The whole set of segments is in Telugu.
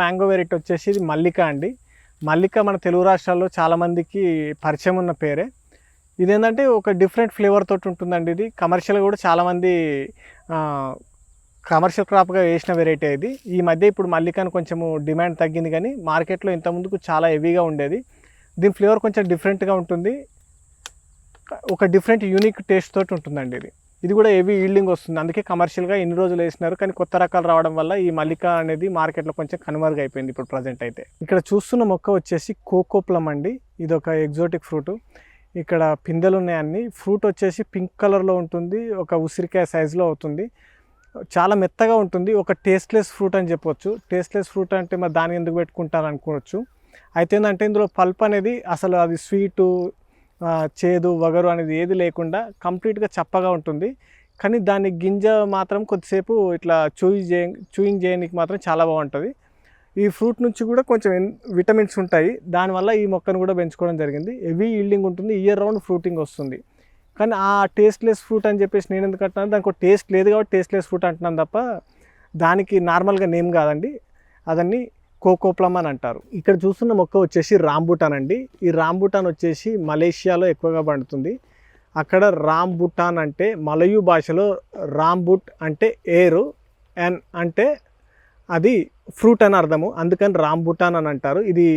మ్యాంగో వెరైటీ వచ్చేసి ఇది మల్లిక అండి. మల్లిక మన తెలుగు రాష్ట్రాల్లో చాలామందికి పరిచయం ఉన్న పేరే. ఇదేంటంటే ఒక డిఫరెంట్ ఫ్లేవర్ తోటి ఉంటుందండి ఇది. కమర్షియల్ కూడా చాలామంది కమర్షియల్ క్రాప్గా వేసిన వెరైటీ ఇది. ఈ మధ్య ఇప్పుడు మల్లికను కొంచెము డిమాండ్ తగ్గింది కానీ మార్కెట్లో ఇంత ముందుకు చాలా హెవీగా ఉండేది. దీని ఫ్లేవర్ కొంచెం డిఫరెంట్గా ఉంటుంది. ఒక డిఫరెంట్ యూనిక్ టేస్ట్ తోటి ఉంటుందండి ఇది. ఇది కూడా హెవీ ఈల్డింగ్ వస్తుంది. అందుకే కమర్షియల్గా ఎన్ని రోజులు వేసినారు. కానీ కొత్త రకాలు రావడం వల్ల ఈ మల్లిక అనేది మార్కెట్లో కొంచెం కనుమరుగు అయిపోయింది ఇప్పుడు ప్రజెంట్ అయితే. ఇక్కడ చూస్తున్న మొక్క వచ్చేసి కోకోప్లం అండి. ఇది ఒక ఎగ్జోటిక్ ఫ్రూట్ ఇక్కడ పిందెలు ఉన్నాయన్ని. ఫ్రూట్ వచ్చేసి పింక్ కలర్లో ఉంటుంది. ఒక ఉసిరికాయ సైజులో అవుతుంది. చాలా మెత్తగా ఉంటుంది. ఒక టేస్ట్లెస్ ఫ్రూట్ అని చెప్పొచ్చు. టేస్ట్లెస్ ఫ్రూట్ అంటే మరి దాన్ని ఎందుకు పెట్టుకుంటారు అనుకోవచ్చు. అయితే ఏంటంటే ఇందులో పల్ప్ అనేది అసలు అది స్వీటు చేదు వగరు అనేది ఏది లేకుండా కంప్లీట్గా చప్పగా ఉంటుంది. కానీ దాని గింజ మాత్రం కొద్దిసేపు ఇట్లా చూయి చే చూయింగ్ చేయడానికి మాత్రం చాలా బాగుంటుంది. ఈ ఫ్రూట్ నుంచి కూడా కొంచెం విటమిన్స్ ఉంటాయి. దానివల్ల ఈ మొక్కను కూడా పెంచుకోవడం జరిగింది. హెవీ ఈల్డింగ్ ఉంటుంది. ఇయర్ రౌండ్ ఫ్రూటింగ్ వస్తుంది. కానీ ఆ టేస్ట్లెస్ ఫ్రూట్ అని చెప్పేసి నేను ఎందుకు అంటున్నాను? దానికి ఒక టేస్ట్ లేదు కాబట్టి టేస్ట్లెస్ ఫ్రూట్ అంటున్నాను తప్ప దానికి నార్మల్గా నేమ్ కాదండి. అదన్నీ కోకోప్లమ్ అని అంటారు ఇక్కడ చూస్తున్న మొక్క వచ్చేసి రాంబుటాన్ అండి ఈ రాంబుటాన్ వచ్చేసి మలేషియాలో ఎక్కువగా పండుతుంది. అక్కడ రాంబుటాన్ అంటే మలయు భాషలో రాంబుట్ అంటే ఏరు అండ్ అంటే అది ఫ్రూట్ అని అర్థము. అందుకని రాంబుటాన్ అని అంటారు. ఇది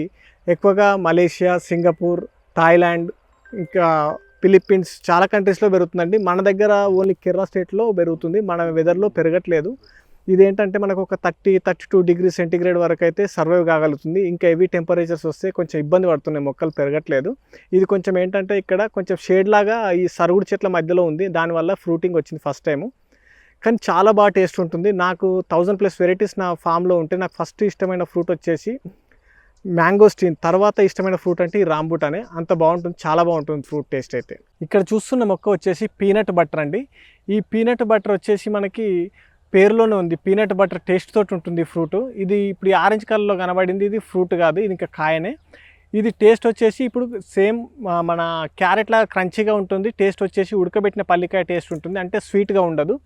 ఎక్కువగా మలేషియా సింగపూర్ థాయిలాండ్ ఇంకా ఫిలిప్పీన్స్ చాలా కంట్రీస్లో పెరుగుతుందండి. మన దగ్గర ఓన్లీ కేరళ స్టేట్లో పెరుగుతుంది. మన వెదర్లో పెరగట్లేదు. ఇదేంటంటే మనకు ఒక thirty thirty two degree centigrade వరకు అయితే సర్వైవ్ కాగలుగుతుంది. ఇంకా హెవీ టెంపరేచర్స్ వస్తే కొంచెం ఇబ్బంది పడుతున్నాయి మొక్కలు పెరగట్లేదు. ఇది కొంచెం ఏంటంటే ఇక్కడ కొంచెం షేడ్ లాగా ఈ సరుగుడు చెట్ల మధ్యలో ఉంది. దానివల్ల ఫ్రూటింగ్ వచ్చింది ఫస్ట్ టైము. కానీ చాలా బాగా టేస్ట్ ఉంటుంది. నాకు థౌజండ్ ప్లస్ వెరైటీస్ నా ఫామ్లో ఉంటే నాకు ఫస్ట్ ఇష్టమైన ఫ్రూట్ వచ్చేసి మ్యాంగోస్టీన్ తర్వాత ఇష్టమైన ఫ్రూట్ అంటే ఈ రాంబుటానే అంత బాగుంటుంది. చాలా బాగుంటుంది ఫ్రూట్ టేస్ట్ అయితే. ఇక్కడ చూస్తున్న మొక్క వచ్చేసి పీనట్ బటర్ అండి. ఈ పీనట్ బటర్ వచ్చేసి మనకి పేరులోనే ఉంది. పీనట్ బటర్ టేస్ట్ తోటి ఉంటుంది ఫ్రూట్. ఇది ఇప్పుడు ఈ ఆరెంజ్ కలర్లో కనబడింది. ఇది ఫ్రూట్ కాదు ఇది ఇంకా కాయనే. ఇది టేస్ట్ వచ్చేసి ఇప్పుడు సేమ్ మన క్యారెట్లా క్రంచీగా ఉంటుంది. టేస్ట్ వచ్చేసి ఉడకబెట్టిన పల్లికాయ టేస్ట్ ఉంటుంది. అంటే స్వీట్గా ఉండదు.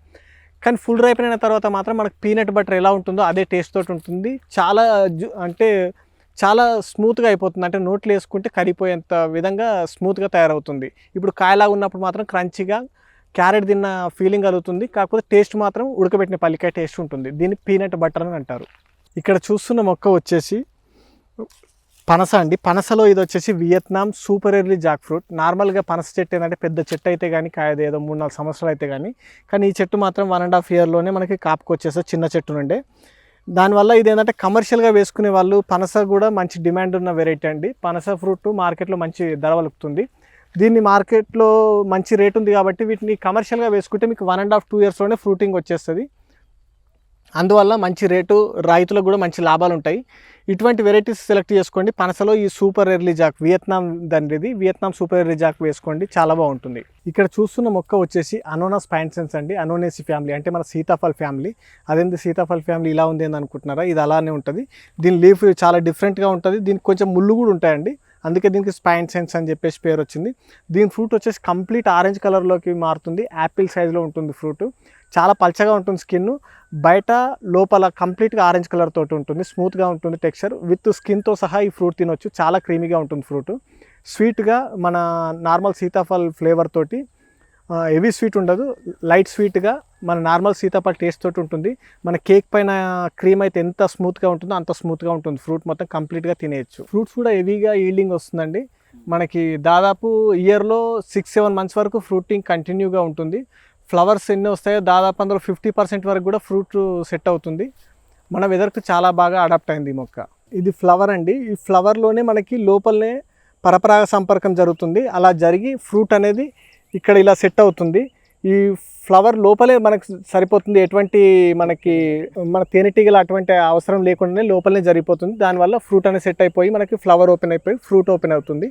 కానీ ఫుల్ రైప్ అయిన తర్వాత మాత్రం మనకు పీనట్ బటర్ ఎలా ఉంటుందో అదే టేస్ట్ తోటి ఉంటుంది. చాలా జు- అంటే చాలా స్మూత్గా అయిపోతుంది. అంటే నోట్లో వేసుకుంటే కరిగిపోయేంత విధంగా స్మూత్గా తయారవుతుంది. ఇప్పుడు కాయలాగా ఉన్నప్పుడు మాత్రం క్రంచిగా క్యారెట్ తిన్న ఫీలింగ్ కలుగుతుంది. కాకపోతే టేస్ట్ మాత్రం ఉడకబెట్టిన పల్లికాయ టేస్ట్ ఉంటుంది. దీన్ని పీనట్ బటర్ అని అంటారు. ఇక్కడ చూస్తున్న మొక్క వచ్చేసి పనస అండి. పనసలో ఇది వచ్చేసి Vietnam super early jackfruit. నార్మల్గా పనస చెట్టు ఏంటంటే పెద్ద చెట్టు అయితే కానీ కాయదు ఏదో మూడు నాలుగు సంవత్సరాలు అయితే కానీ కానీ ఈ చెట్టు మాత్రం వన్ అండ్ హాఫ్ ఇయర్లోనే మనకి కాపుకి చిన్న చెట్టు నుండే. దానివల్ల ఇది ఏంటంటే కమర్షియల్గా వేసుకునే వాళ్ళు పనస కూడా మంచి డిమాండ్ ఉన్న వెరైటీ అండి. పనస ఫ్రూట్ మార్కెట్లో మంచి ధర వలుపుతుంది దీన్ని మార్కెట్లో మంచి రేట్ ఉంది కాబట్టి వీటిని కమర్షియల్గా వేసుకుంటే మీకు వన్ అండ్ హాఫ్ టూ ఇయర్స్లోనే ఫ్రూటింగ్ వచ్చేస్తుంది. అందువల్ల మంచి రేటు రైతులకు కూడా మంచి లాభాలు ఉంటాయి. ఇటువంటి వెరైటీస్ సెలెక్ట్ చేసుకోండి. పనసలో ఈ సూపర్ ఎర్లీ జాక్ వియత్నాం దాని ఇది. వియత్నాం సూపర్ ఎర్లీ జాక్ వేసుకోండి. చాలా బాగుంటుంది. ఇక్కడ చూస్తున్న మొక్క వచ్చేసి అనోనాస్ ప్యాంట్సెన్స్ అండి. అనోనేసి ఫ్యామిలీ అంటే మన సీతాఫల్ ఫ్యామిలీ అదేంటి సీతాఫల్ ఫ్యామిలీ ఇలా ఉంది అని అనుకుంటున్నారా? ఇది అలానే ఉంటుంది. దీని లీఫ్ చాలా డిఫరెంట్గా ఉంటుంది. దీనికి కొంచెం ముళ్ళు కూడా ఉంటాయండి. అందుకే దీనికి స్పైన్ సెన్స్ అని చెప్పేసి పేరు వచ్చింది దీని ఫ్రూట్ వచ్చేసి కంప్లీట్ ఆరెంజ్ కలర్లోకి మారుతుంది. యాపిల్ సైజులో ఉంటుంది ఫ్రూట్ చాలా పల్చగా ఉంటుంది స్కిన్ బయట లోపల కంప్లీట్గా ఆరెంజ్ కలర్ తోటి ఉంటుంది. స్మూత్గా ఉంటుంది టెక్స్చర్ విత్ స్కిన్తో సహా ఈ ఫ్రూట్ తినొచ్చు. చాలా క్రీమీగా ఉంటుంది ఫ్రూట్ స్వీట్గా మన నార్మల్ సీతాఫల్ ఫ్లేవర్ తోటి హెవీ స్వీట్ ఉండదు. లైట్ స్వీట్గా మన నార్మల్ సీతాఫల్ టేస్ట్ తోటి ఉంటుంది. మన కేక్ పైన క్రీమ్ అయితే ఎంత స్మూత్గా ఉంటుందో అంత స్మూత్గా ఉంటుంది. ఫ్రూట్ మొత్తం కంప్లీట్గా తినేయచ్చు. ఫ్రూట్స్ కూడా హెవీగా ఈల్డింగ్ వస్తుందండి. మనకి దాదాపు ఇయర్లో సిక్స్ సెవెన్ మంత్స్ వరకు ఫ్రూటింగ్ కంటిన్యూగా ఉంటుంది. ఫ్లవర్స్ ఎన్ని వస్తాయో దాదాపు అందులో ఫిఫ్టీ పర్సెంట్ వరకు కూడా ఫ్రూట్ సెట్ అవుతుంది. మన వెదర్కు చాలా బాగా అడాప్ట్ అయింది ఈ మొక్క. ఇది ఫ్లవర్ అండి. ఈ ఫ్లవర్లోనే మనకి లోపలనే పరపరాగ సంపర్కం జరుగుతుంది. అలా జరిగి ఫ్రూట్ అనేది ఇక్కడ ఇలా సెట్ అవుతుంది. ఈ ఫ్లవర్ లోపలే మనకు సరిపోతుంది. ఎటువంటి మనకి మన తేనెటీగలు అటువంటి అవసరం లేకుండానే లోపలనే జరిగిపోతుంది. దానివల్ల ఫ్రూట్ అనేది సెట్ అయిపోయి మనకి ఫ్లవర్ ఓపెన్ అయిపోయి ఫ్రూట్ ఓపెన్ అవుతుంది.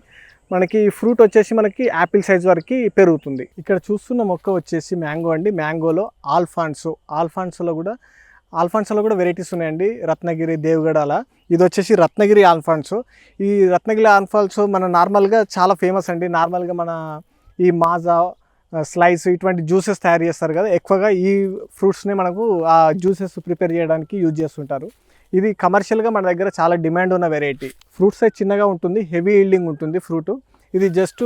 మనకి ఫ్రూట్ వచ్చేసి మనకి యాపిల్ సైజ్ వరకు పెరుగుతుంది. ఇక్కడ చూస్తున్న మొక్క వచ్చేసి మ్యాంగో అండి. మ్యాంగోలో ఆల్ఫాన్సో ఆల్ఫాన్సోలో కూడా ఆల్ఫాన్సోలో కూడా వెరైటీస్ ఉన్నాయండి. రత్నగిరి దేవగడ అలా ఇది వచ్చేసి రత్నగిరి ఆల్ఫాన్సో. ఈ రత్నగిరి ఆల్ఫాన్సో మన నార్మల్గా చాలా ఫేమస్ అండి. నార్మల్గా మన ఈ మాజా స్లైస్ ఇటువంటి జ్యూసెస్ తయారు చేస్తారు కదా ఎక్కువగా ఈ ఫ్రూట్స్ని మనకు ఆ జ్యూసెస్ ప్రిపేర్ చేయడానికి యూజ్ చేస్తుంటారు. ఇది కమర్షియల్గా మన దగ్గర చాలా డిమాండ్ ఉన్న వెరైటీ ఫ్రూట్ సైజ్ చిన్నగా ఉంటుంది హెవీ ఈల్డింగ్ ఉంటుంది ఫ్రూట్ ఇది జస్ట్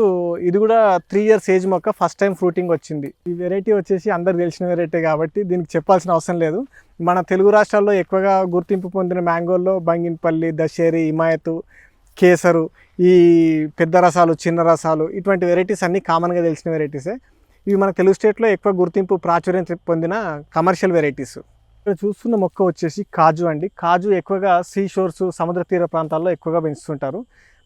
ఇది కూడా త్రీ ఇయర్స్ ఏజ్ మొక్క ఫస్ట్ టైం ఫ్రూటింగ్ వచ్చింది. ఈ వెరైటీ వచ్చేసి అందరు తెలిసిన వెరైటీ కాబట్టి దీనికి చెప్పాల్సిన అవసరం లేదు. మన తెలుగు రాష్ట్రాల్లో ఎక్కువగా గుర్తింపు పొందిన మ్యాంగోల్లో బంగినపల్లి దశేరి హిమాయత్ కేసరు ఈ పెద్ద రసాలు చిన్న రసాలు ఇటువంటి వెరైటీస్ అన్నీ కామన్గా తెలిసిన వెరైటీసే. ఇవి మన తెలుగు స్టేట్లో ఎక్కువ గుర్తింపు ప్రాచుర్యం పొందిన కమర్షియల్ వెరైటీస్. ఇక్కడ చూస్తున్న మొక్క వచ్చేసి కాజు అండి. కాజు ఎక్కువగా సీ షోర్స్ సముద్ర తీర ప్రాంతాల్లో ఎక్కువగా పెంచుతుంటారు.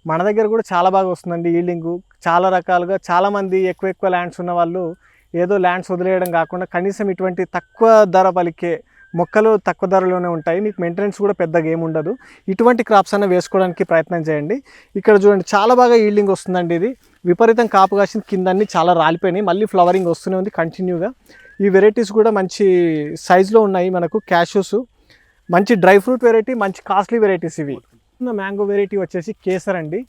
మన దగ్గర కూడా చాలా బాగా వస్తుందండి ఈల్డింగ్. చాలా రకాలుగా చాలామంది ఎక్కువ ఎక్కువ ల్యాండ్స్ ఉన్న వాళ్ళు ఏదో ల్యాండ్స్ వదిలేయడం కాకుండా కనీసం ఇటువంటి తక్కువ ధర పలికే మొక్కలు తక్కువ ధరలోనే ఉంటాయి. మీకు మెయింటెనెన్స్ కూడా పెద్దగా ఏమి ఉండదు. ఇటువంటి క్రాప్స్ అన్న వేసుకోవడానికి ప్రయత్నం చేయండి. ఇక్కడ చూడండి చాలా బాగా ఈల్డింగ్ వస్తుందండి ఇది. విపరీతం కాపు కాసిన కింద అన్ని చాలా రాలిపోయినాయి. మళ్ళీ ఫ్లవరింగ్ వస్తూనే ఉంది కంటిన్యూగా ఈ వెరైటీస్ కూడా మంచి సైజులో ఉన్నాయి మనకు క్యాషూస్ మంచి డ్రై ఫ్రూట్ వెరైటీ మంచి కాస్ట్లీ వెరైటీస్ ఇవి. మ్యాంగో వెరైటీ వచ్చేసి కేసర్ అండి.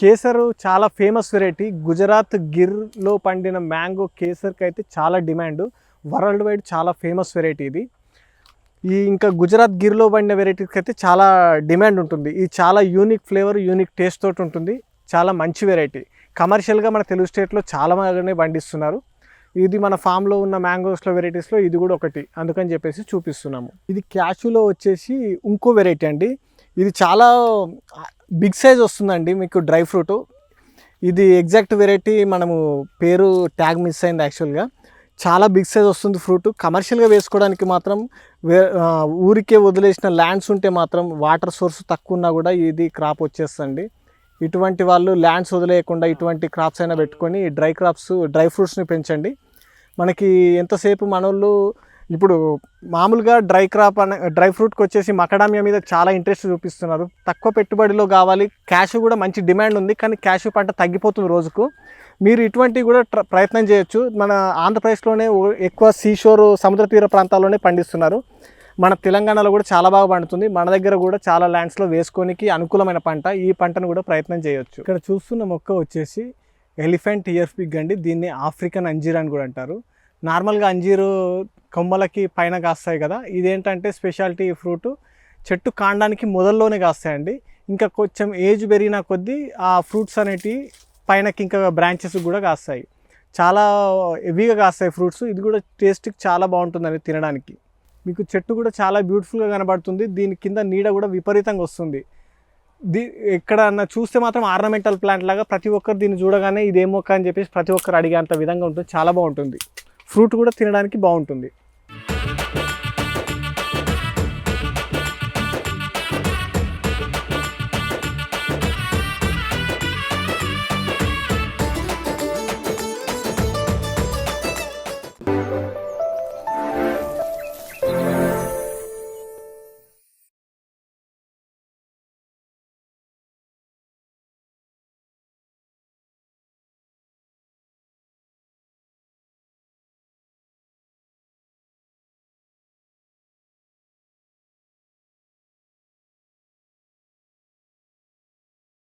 కేసరు చాలా ఫేమస్ వెరైటీ గుజరాత్ గిర్లో పండిన మ్యాంగో కేసర్కి అయితే చాలా డిమాండ్ వరల్డ్ వైడ్ చాలా ఫేమస్ వెరైటీ ఇది. ఈ ఇంకా గుజరాత్ గిర్లో పడిన వెరైటీస్కి అయితే చాలా డిమాండ్ ఉంటుంది. ఇది చాలా యూనిక్ ఫ్లేవర్ యూనిక్ టేస్ట్ తోటి ఉంటుంది. చాలా మంచి వెరైటీ. కమర్షియల్గా మన తెలుగు స్టేట్లో చాలా మందినే పండిస్తున్నారు ఇది మన ఫామ్లో ఉన్న మ్యాంగోస్లో వెరైటీస్లో ఇది కూడా ఒకటి. అందుకని చెప్పేసి చూపిస్తున్నాము. ఇది క్యాషులో వచ్చేసి ఇంకో వెరైటీ అండి. ఇది చాలా బిగ్ సైజ్ వస్తుందండి మీకు డ్రై ఫ్రూట్. ఇది ఎగ్జాక్ట్ వెరైటీ మనము పేరు ట్యాగ్ మిస్ అయింది యాక్చువల్గా చాలా బిగ్ సైజ్ వస్తుంది ఫ్రూట్. కమర్షియల్గా వేసుకోవడానికి మాత్రం వే ఊరికే వదిలేసిన ల్యాండ్స్ ఉంటే మాత్రం వాటర్ సోర్స్ తక్కువ ఉన్నా కూడా ఇది క్రాప్ వచ్చేస్తుంది ఇటువంటి వాళ్ళు ల్యాండ్స్ వదిలేయకుండా ఇటువంటి క్రాప్స్ అయినా పెట్టుకొని డ్రై క్రాప్స్ డ్రై ఫ్రూట్స్ని పెంచండి. మనకి ఎంతసేపు మనోళ్ళు ఇప్పుడు మామూలుగా డ్రై క్రాప్ అనే డ్రై ఫ్రూట్కి వచ్చేసి మకడామియా మీద చాలా ఇంట్రెస్ట్ చూపిస్తున్నారు. తక్కువ పెట్టుబడిలో కావాలి. క్యాష్ కూడా మంచి డిమాండ్ ఉంది. కానీ క్యాష్ పంట తగ్గిపోతుంది రోజుకు. మీరు ఇటువంటివి కూడా ట్ర- ప్రయత్నం చేయొచ్చు. మన ఆంధ్రప్రదేశ్లోనే ఎక్కువ సీషోర్ సముద్ర తీర ప్రాంతాల్లోనే పండిస్తున్నారు. మన తెలంగాణలో కూడా చాలా బాగా పండుతుంది. మన దగ్గర కూడా చాలా ల్యాండ్స్లో వేసుకోనికి అనుకూలమైన పంట. ఈ పంటను కూడా ప్రయత్నం చేయొచ్చు. ఇక్కడ చూస్తున్న మొక్క వచ్చేసి ఎలిఫెంట్ ఇయర్ పిగ్ అండి. దీన్ని ఆఫ్రికన్ అంజీర్ అని కూడా అంటారు. నార్మల్గా అంజీరు కొమ్మలకి పైన కాస్తాయి కదా. ఇదేంటంటే స్పెషాలిటీ ఫ్రూట్. చెట్టు కాండానికి మొదల్లోనే కాస్తాయండి. ఇంకా కొంచెం ఏజ్ పెరిగిన కొద్దీ ఆ ఫ్రూట్స్ అనేటివి పైనకి ఇంకా బ్రాంచెస్ కూడా కాస్తాయి. చాలా హెవీగా కాస్తాయి ఫ్రూట్స్. ఇది కూడా టేస్ట్కి చాలా బాగుంటుందండి తినడానికి. మీకు చెట్టు కూడా చాలా బ్యూటిఫుల్గా కనబడుతుంది. దీని కింద నీడ కూడా విపరీతంగా వస్తుంది. దీ ఎక్కడన్నా చూస్తే మాత్రం ఆర్నమెంటల్ ప్లాంట్ లాగా ప్రతి ఒక్కరు దీన్ని చూడగానే ఇదేమో అని చెప్పేసి ప్రతి ఒక్కరు అడిగేంత విధంగా ఉంటుంది. చాలా బాగుంటుంది. ఫ్రూట్ కూడా తినడానికి బాగుంటుంది.